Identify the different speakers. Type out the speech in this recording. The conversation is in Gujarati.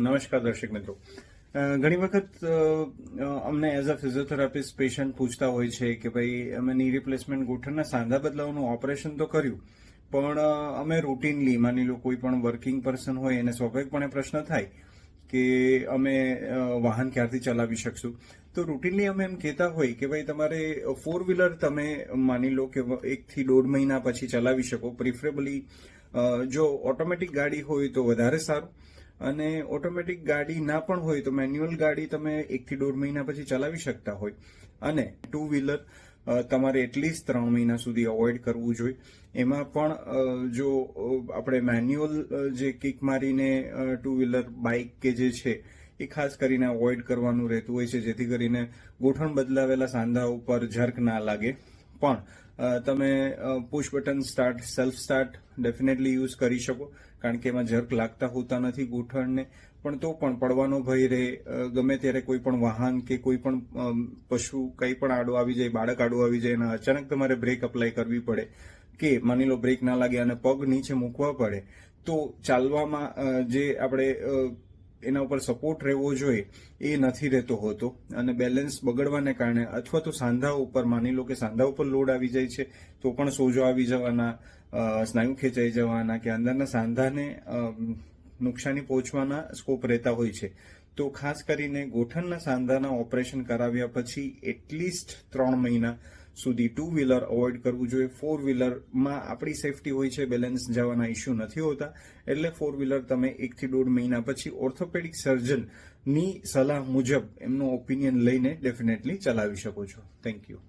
Speaker 1: નમસ્કાર દર્શક મિત્રો. ઘણી વખત અમને એઝ અ ફિઝિયોથેરાપિસ્ટ પેશન્ટ પૂછતા હોય છે કે ભાઈ, અમે ની રિપ્લેસમેન્ટ ગોઠણના સાંધા બદલાવવાનું ઓપરેશન તો કર્યું, પણ અમે રૂટીનલી માની લો કોઈ પણ વર્કિંગ પર્સન હોય, એને સ્વાભાવિકપણે પ્રશ્ન થાય કે અમે વાહન ક્યારથી ચલાવી શકશું. તો રૂટીનલી અમે એમ કહેતા હોય કે ભાઈ, તમારે ફોર વ્હીલર તમે માની લો કે એકથી દોઢ મહિના પછી ચલાવી શકો પ્રિફરેબલી જો ઓટોમેટિક ગાડી હોય તો વધારે સારું. અને ઓટોમેટિક ગાડી ના પણ હોય તો મેન્યુઅલ ગાડી તમે એકથી દોઢ મહિના પછી ચલાવી શકતા હોય. અને ટુ વ્હીલર તમારે એટલીસ્ટ ત્રણ મહિના સુધી અવોઇડ કરવું જોઈએ. એમાં પણ જો આપણે મેન્યુઅલ જે કિક મારીને ટુ વ્હીલર બાઇક કે જે છે, એ ખાસ કરીને અવોઇડ કરવાનું રહેતું હોય છે, જેથી કરીને ગોઠણ બદલાવેલા સાંધા ઉપર ઝર્ક ના લાગે. પણ તમે push button start self start definitely use કરી શકો. કારણ કે એમાં જર્ક લાગતા હોતા નથી ગોઠણને. પણ તો પણ પડવાનો ભય રહે. ગમે ત્યારે કોઈ પણ વાહન કે કોઈ પણ પશુ કંઈ પણ આડો આવી જાય, બાળક આડું આવી જાય અને અચાનક તમારે બ્રેક અપ્લાય કરવી પડે કે માની લો બ્રેક ના લાગે અને પગ નીચે મૂકવા પડે, તો ચાલવામાં જે આપણે એના ઉપર સપોર્ટ રહેવો જોઈએ એ નથી રહેતો હોતો. અને બેલેન્સ બગડવાને કારણે અથવા તો સાંધા ઉપર, માની લો કે સાંધા ઉપર લોડ આવી જાય છે, તો પણ સોજો આવી જવાના સ્નાયુ ખેંચાઈ જવાના કે અંદરના સાંધાને નુકસાની પહોંચવાના સ્કોપ રહેતા હોય છે. તો ખાસ કરીને ગોઠણના સાંધાના ઓપરેશન કરાવ્યા પછી એટલીસ્ટ ત્રણ મહિના સુધી ટુ વ્હીલર અવોઇડ કરવું જોઈએ. ફોર વ્હીલરમાં આપણી સેફટી હોય છે બેલેન્સ જવાના ઇસ્યુ નથી હોતા. એટલે ફોર વ્હીલર તમે એકથી દોઢ મહિના પછી ઓર્થોપેડિક સર્જનની સલાહ મુજબ એમનો ઓપિનિયન લઈને ડેફિનેટલી ચલાવી શકો છો. Thank you